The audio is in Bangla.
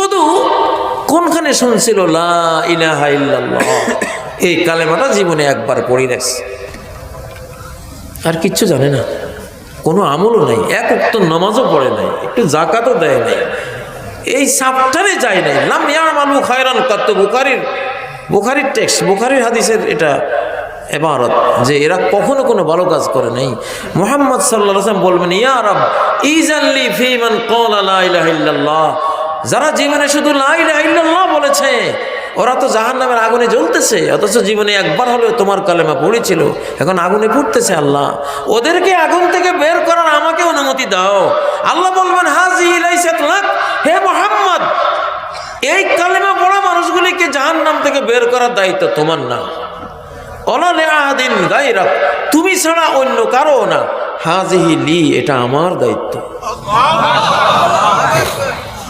শুধু কোনখানে শুনছিল, লা এই কালেমাটা জীবনে একবার পড়ে রাখছে আর কিচ্ছু জানে না। কোনো আমলও নাই, এক উক্ত নামাজও পড়ে নাই, একটু জাকাতও দেয় নাই। এই সাপটারে যায় নাই। লাম ইয়ামালু খায়রান কাত্ত বুখারির বুখারির টেক্সট বুখারির হাদিসের এটা এবারত যে এরা কখনো কোনো ভালো কাজ করে নাই। মোহাম্মদ সাল্লাহ বলবেন, ইয়া রব ইজাল্লি ফিমান কল লা ইলাহা ইল্লাল্লাহ। যারা জীবনে শুধু লা ইলাহা ইল্লাল্লাহ বলেছে, ওরা তো জাহান নামের আগুনে জ্বলতেছে, অথচ জীবনে একবার হলেও তোমার কালেমা পড়েছিল, এখন আগুনে পুড়তেছে আল্লাহ। ওদেরকে আগুন থেকে বের করার আমাকে অনুমতি দাও। আল্লাহ বলবেন, হাজি হে মোহাম্মদ, এই কালেমা পড়া মানুষগুলিকে জাহান নাম থেকে বের করার দায়িত্ব তোমার না। অলালে আহাদিন গাইরা তুমি ছাড়া অন্য কারও না। হাজিহি লি, এটা আমার দায়িত্ব।